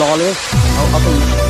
lawless. I'll, I'll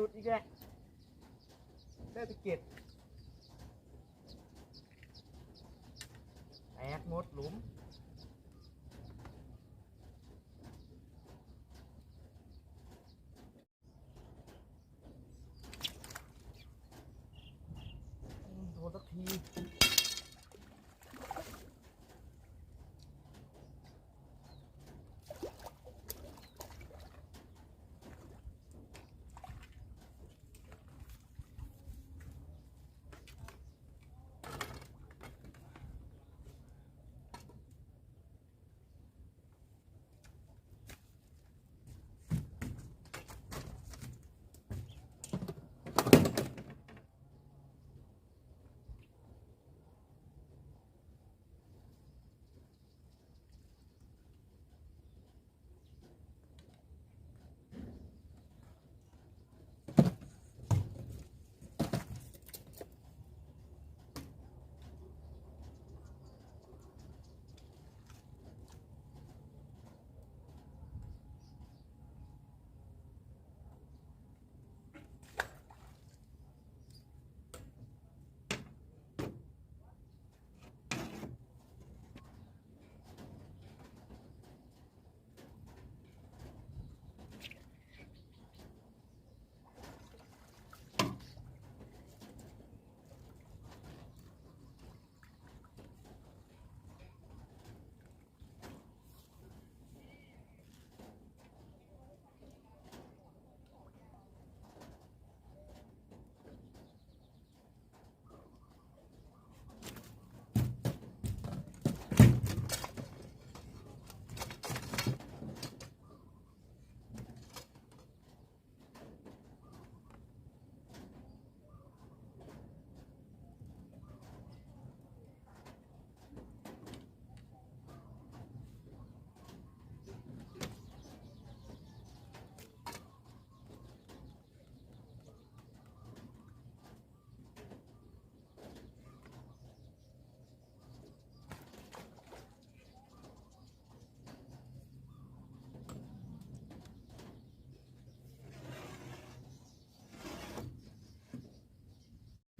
ลุดอีกแล้วได้ตะเก็บแตกหมดหลุม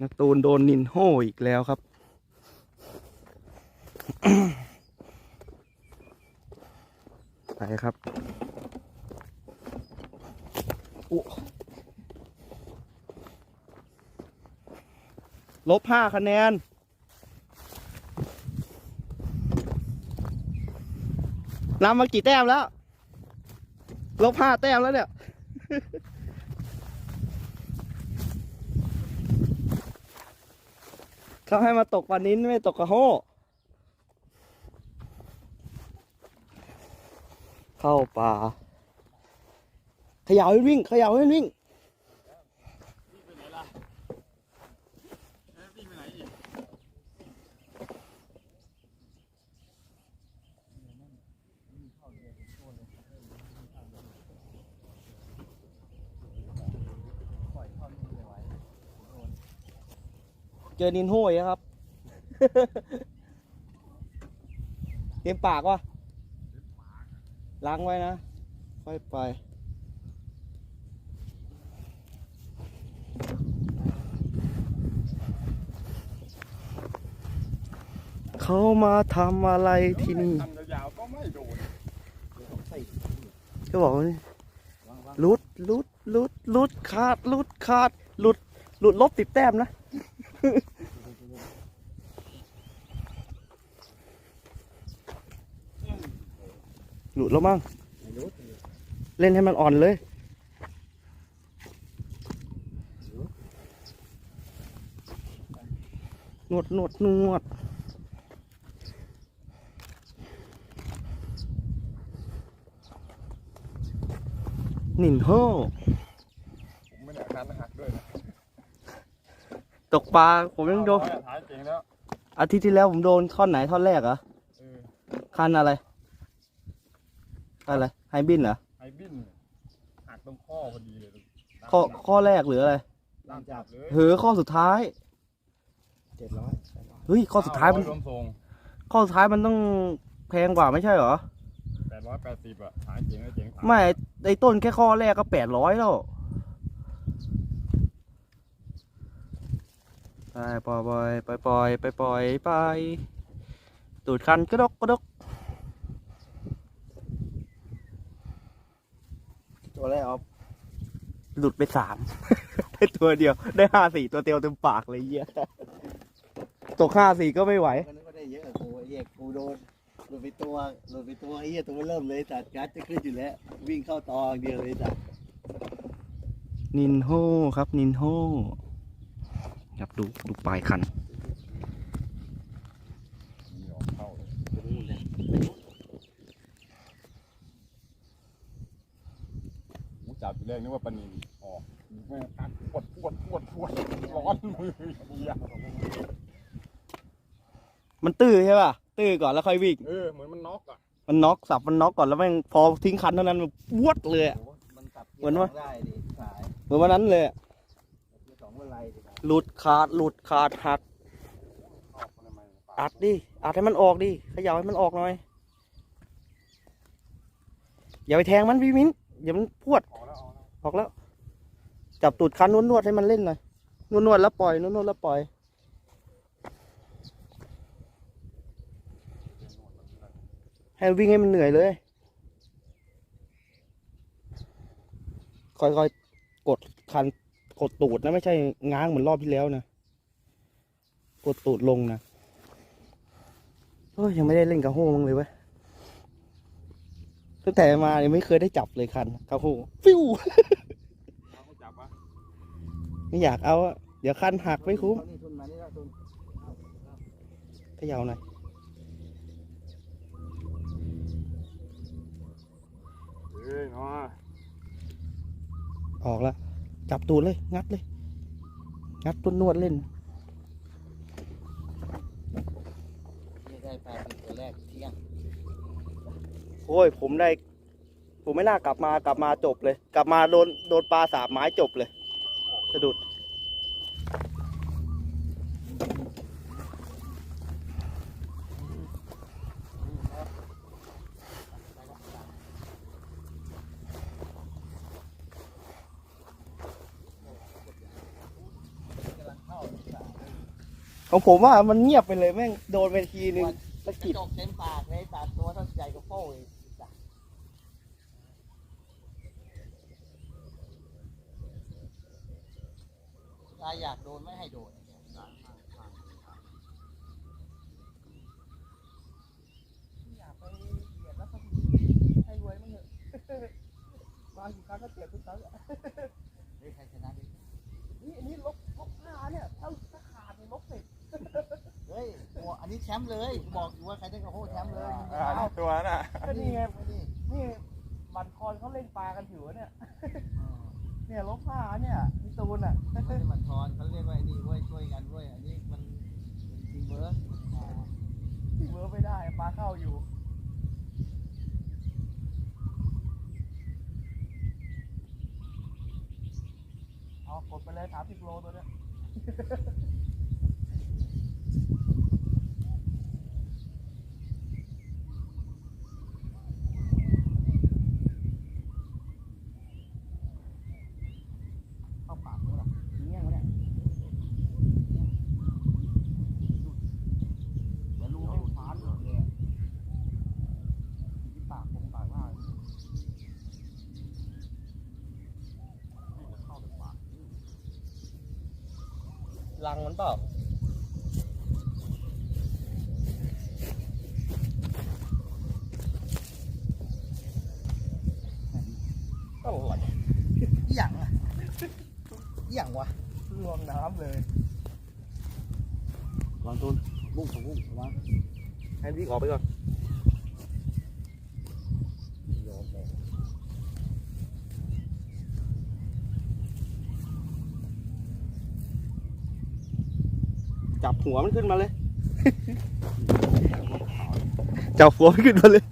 นาตูนโดนนินโฮอีกแล้วครับ ไปครับลบห้าคะแนน นำมากี่แต้มแล้ว ลบห้าแต้มแล้วเนี่ย เขาให้มาตกปลานิ้นไม่ตกกระโหเข้าป่าเขย่าให้วิ่งเขย่าให้วิ่ง เจอนินห้ยครับ เต็มปากวะล้างไว้นะ ค่อยไป เขามาทำอะไรที่นี่ ทำยาวๆก็ไม่โดนก็บอกว่านี่หลุดหลุดหลุดหลุดขาดหลุดขาดหลุดหลุดลบสิบแต้มนะ หลุดแล้วมั้งเล่นให้มันอ่อนเลยนวดนวดนวดนินโฮผมไม่ได้คันหักด้วยนะตกปลาผมยังโดนท้ายเก่งแล้วอาทิตย์ที่แล้วผมโดนท่อนไหนท่อนแรกเหรอเออคันอะไร อะไรไฮบินเหรอไอ้บินหักตรงข้อพอดีเลยข้อข้อแรกหรืออะไรตามจับเลยเฮ้อข้อสุดท้ายเจ็ดร้อยเฮ้ยข้อสุดท้ายมันรวมส่งข้อสุดท้ายมันต้องแพงกว่าไม่ใช่เหรอแปดร้อยแปดสิบอะหายเจ๋งเลยเจ๋งไม่ไอ้ต้นแค่ข้อแรกก็แปดร้อยแล้วไปปล่อยไปปล่อยไปปล่อยไปตูดคันกระดกกระดก ตัวแรกออฟหลุดไปสาม ได้ตัวเดียว ได้ห้าสี่ตัวเดียวเต็มปากเลยเหี้ยตกห้าสี่ก็ไม่ไหว ก็นึกว่าได้เยอะกว่ากูไอ้เหี้ยกูโดนหลุดไปตัวหลุดไปตัวไอ้เหี้ยตัวมันเริ่มเลยแต่กัดจะขึ้นอยู่แล้ว วิ่งเข้าตออย่างเดียวเลยจ้ะนินโฮครับนินโฮครับดูดูปลายคัน มีออกเข้าเลยหูจับทีแรกนึกว่าปลานินออกแม่งกัดปวดปวดปวดปวดร้อนมือเหี้ยมันตื้อใช่ป่ะ ตื้อก่อนแล้วค่อยวิ่ง เออเหมือนมันน็อกอะมันน็อกสับมันน็อกก่อนแล้วแม่งพอทิ้งคันเท่านั้นมันวดเลยอะ โอ้มันสับเหมือนว่า ได้ดิสายเหมือนวันนั้นเลยอะเกียร์สองเมื่อไรดิครับหลุดขาดหลุดขาดหัก ออกมาทำไมปากอัดดิ อัดให้มันออกดิเขย่าให้มันออกหน่อย อย่าไปแทงมันพี่มิ้นอย่ามันพวด อ ออกแล้ว จับตูดคันนวดนวดๆให้มันเล่นหน่อยนวดนวดๆแล้วปล่อยนวดนวดๆแล้วปล่อยให้วิ่งให้มันเหนื่อยเลย ค่อยๆ กดคัน กดตูดนะ ไม่ใช่ง้างเหมือนรอบที่แล้วนะ กดตูดลงนะเฮ้ยยังไม่ได้เล่นกระโห้งเลยเว้ย ตั้งแต่มาเนี่ยไม่เคยได้จับเลยคันกระโห้ฟิวเอาเขาจับวะไม่อยากเอาอะเดี๋ยวคันหักไม่คุ้มเอานี่ทุนมานี่ละทุนเขย่าหน่อยเอ้ยเนาะออกแล้วจับตูดเลย งัดเลย งัดต้นนวดเล่นนี่ได้แปดสิบตัวแรกเที่ยง โอ้ยผมได้ ผมไม่น่ากลับมากลับมาจบเลย กลับมาโดนโดนปลาสามไม้จบเลยสะดุดของผมว่ามันเงียบไปเลยแม่งโดนไปทีนึงสะกิดเต็มปากเลยตัดตัวเท่าใหญ่กับโป้ย ถ้าอยากโดนไม่ให้โดนอยากไปเบียดแล้วก็ให้รวยมั้งเถอะมากี่ครั้งก็เจ็บทุกครั้งเฮ้ยใครชนะดินี่อันนี้ลบลบห้าเนี่ยถ้าถ้าขาดเนี่ยลบสิบเฮ้ยโอ้อันนี้แชมป์เลยกูบอกอยู่ว่าใครได้กระโหแชมป์เลยมึงอ่าเอาตัวน่ะก็นี่ไงไม่ดีนี่บันคอนเขาเล่นปลากันอยู่วะเนี่ย เนี่ยลบผ้าเนี่ยพี่ตูนอะไม่ได้มันทอนเขาเรียกว่าไอ้นี่เว้ยช่วยกันเว้ยอันนี้มันเป็นทีมเวิร์กอ่าที่เวิร์กไม่ได้ปลาเข้าอยู่เอากดไปเลยสามสิบโลตัวเนี้ย เข้าปากด้วยหรอ เงี้ยเขาเนี่ย เดี๋ยวรู้ให้ฟ้าหลุดเลยอะที่ปากคงปากว่าเข้าไปปาก ลังมันเปล่าอร่อยอหย่างอะอหย่างวะรวมน้ำเลยลองตูนบุ้งของบุ้งระวังให้วิ่งออกไปก่อน โยนเลย จับ หัวมันขึ้นมาเลยจับหัวมันขึ้นมาเลย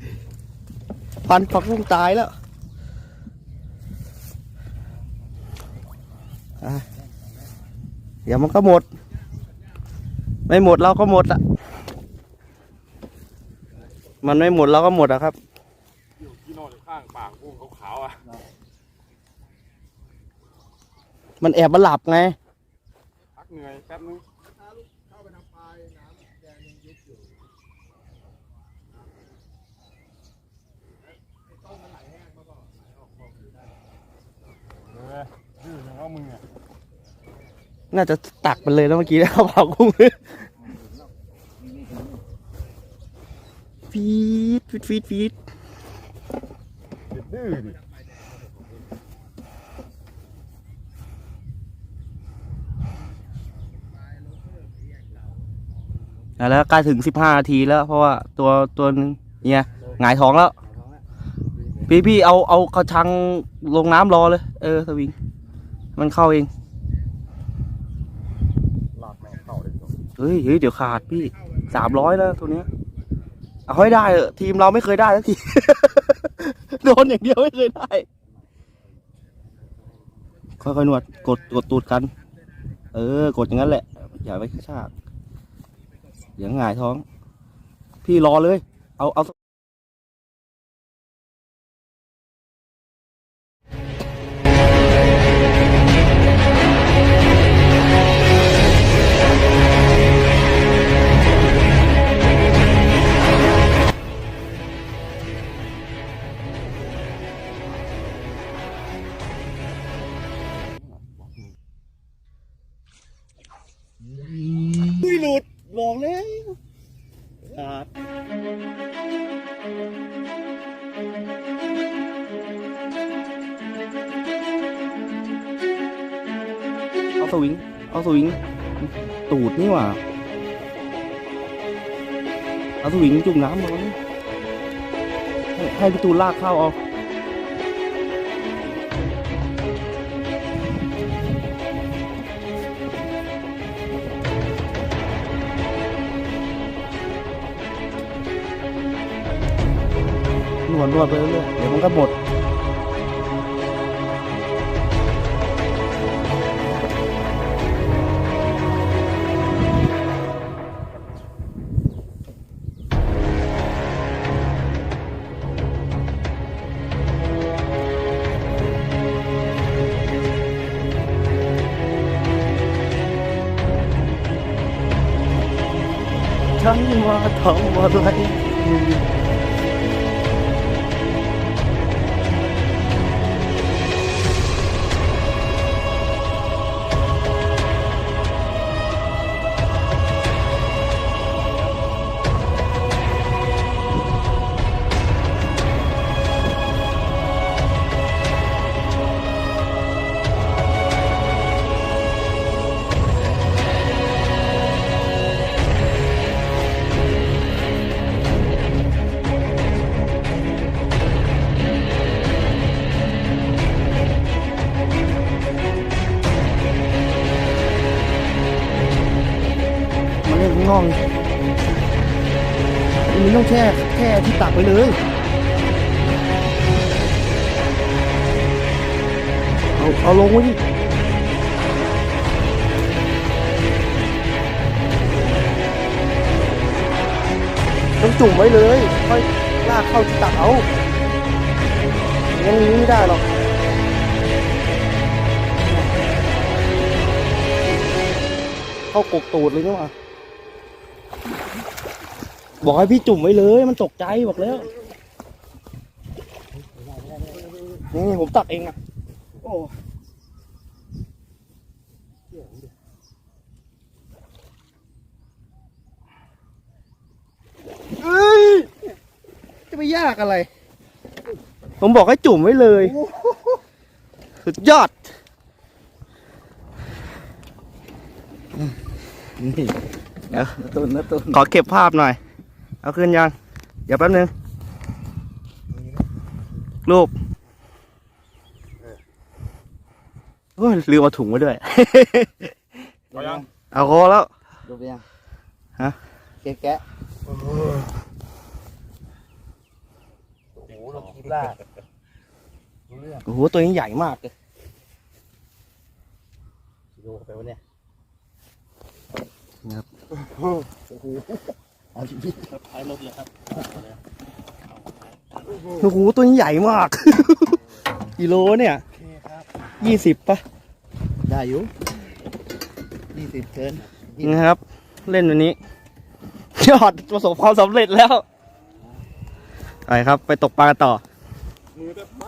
พันปักลุงตายแล้วอะเดี๋ยวมันก็หมด ไม่หมดเราก็หมดอะ มันไม่หมดเราก็หมดอะครับอยู่ที่นอนอยู่ข้างปากกุ้งขาวๆอะ มันแอบมาหลับไงพักเหนื่อยแป๊บนึง เออดื้ออย่างว่ามึงอะ น่าจะตักมันเลยนะเมื่อกี้นะเขาเผากุ้งฟีดฟีดฟีดฟีดดื้อดิแล้วใกล้ถึงสิบห้านาทีแล้ว เพราะว่าตัวตัวนึงเนี่ยหงายท้องแล้ว พี่พี่เอาเอากระชังลงน้ำรอเลย เออสวิง มันเข้าเอง ลากแม่งเข้า เฮ้ยเฮ้ยเดี๋ยวขาดพี่สามร้อยแล้วตัวเนี้ยเอาให้ได้เออทีมเราไม่เคยได้สักที โดนอย่างเดียวไม่เคยได้ ค่อยๆนวดกดกดตูดกัน เออ กดอย่างนั้นแหละ อย่าไปกระชากเดี๋ยวหงายท้อง พี่รอเลย เอาเอา เอาสวิงตูดนี่หว่าเอาสวิงจุ่มน้ำมาให้ให้พี่ตูนลากเข้าเอานวดนวดไปเรื่อยเดี๋ยวมันก็หมด ฉันมาท แช่แช่ที่ตักไปเลยเอาเอาลงไว้ดิต้องจุ่มไว้เลยค่อยลากเข้าที่ตักเอางั้นนี้ไม่ได้หรอกเข้ากกตูดเลยนี่หว่า บอกให้พี่จุ่มไว้เลย มันตกใจบอกแล้ว นี่ผมตักเองอะ โอ้เอ้ยจะไปยากอะไร ผมบอกให้จุ่มไว้เลย สุดยอด นี่นะตุนนะตุนขอเก็บภาพหน่อย เอาขึ้นยัง เดี๋ยวแป๊บนึง รูปโอ้ยลืมเอาถุงมาด้วย เอายังเอาโคแล้ว ดูไปยังฮะแกะแกะโอ้โหเราคิดล่าโอ้โห ตัวนี้ใหญ่มากเลยดูไปวะเนี่ยครับเอา ชีวิตท้ายรถเลยครับโอ้โหตัวนี้ใหญ่มาก กิโลเนี่ยยี่สิบปะได้อยู่ยี่สิบเกินนะครับ เล่นวันนี้ยอดประสบความสำเร็จแล้ว ไปครับ ไปตกปลากันต่อ มือจะไป